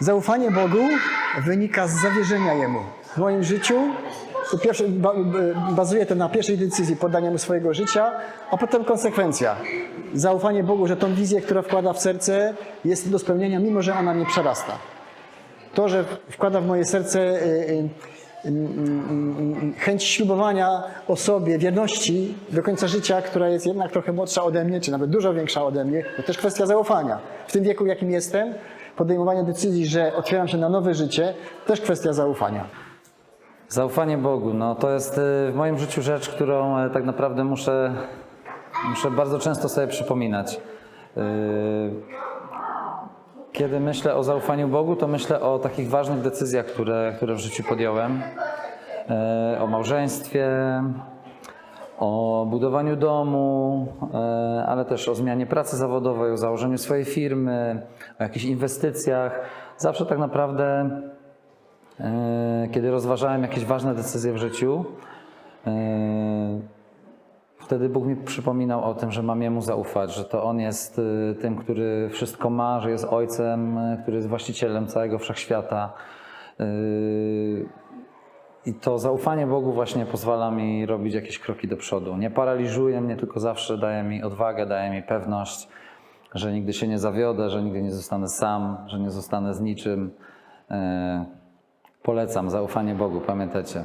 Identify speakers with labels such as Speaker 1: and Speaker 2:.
Speaker 1: Zaufanie Bogu wynika z zawierzenia Jemu. W moim życiu bazuje to na pierwszej decyzji poddania Mu swojego życia, a potem konsekwencja. Zaufanie Bogu, że tą wizję, która wkłada w serce, jest do spełnienia, mimo że ona mnie przerasta. To, że wkłada w moje serce y, y, y, chęć ślubowania o sobie, wierności do końca życia, która jest jednak trochę młodsza ode mnie, czy nawet dużo większa ode mnie, to też kwestia zaufania. W tym wieku, jakim jestem, podejmowanie decyzji, że otwieram się na nowe życie, też kwestia zaufania.
Speaker 2: Zaufanie Bogu, no to jest y, w moim życiu rzecz, którą e, tak naprawdę muszę, muszę bardzo często sobie przypominać. Y, Kiedy myślę o zaufaniu Bogu, to myślę o takich ważnych decyzjach, które, które w życiu podjąłem. E, O małżeństwie, o budowaniu domu, e, ale też o zmianie pracy zawodowej, o założeniu swojej firmy, o jakichś inwestycjach. Zawsze tak naprawdę E, kiedy rozważałem jakieś ważne decyzje w życiu, e, wtedy Bóg mi przypominał o tym, że mam Jemu zaufać, że to On jest tym, który wszystko ma, że jest Ojcem, który jest właścicielem całego wszechświata. I to zaufanie Bogu właśnie pozwala mi robić jakieś kroki do przodu. Nie paraliżuje mnie, tylko zawsze daje mi odwagę, daje mi pewność, że nigdy się nie zawiodę, że nigdy nie zostanę sam, że nie zostanę z niczym. E, Polecam zaufanie Bogu, pamiętajcie.